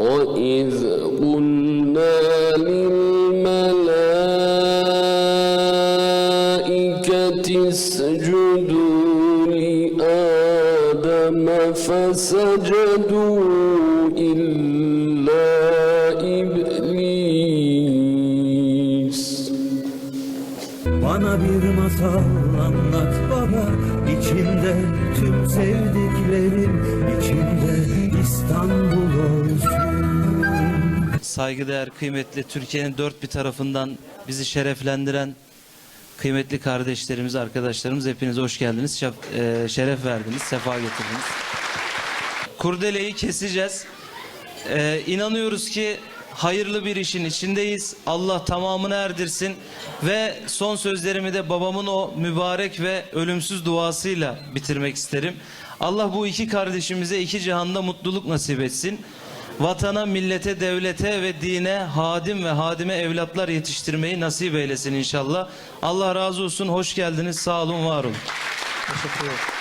وإذ قلنا للملائكة اسجدوا لآدم فسجدوا إلا إبليس Bana bir masal anlat baba içinde tüm sevdiklerim saygıdeğer, kıymetli Türkiye'nin dört bir tarafından bizi şereflendiren kıymetli kardeşlerimiz, arkadaşlarımız hepiniz hoş geldiniz. Şef- e, şeref verdiniz, sefa getirdiniz. Kurdeleyi keseceğiz. E, inanıyoruz ki hayırlı bir işin içindeyiz. Allah tamamını erdirsin ve son sözlerimi de babamın o mübarek ve ölümsüz duasıyla bitirmek isterim. Allah bu iki kardeşimize iki cihanda mutluluk nasip etsin. Vatana, millete, devlete ve dine hadim ve hadime evlatlar yetiştirmeyi nasip eylesin inşallah. Allah razı olsun. Hoş geldiniz. Sağ olun, var olun. Teşekkür ederim.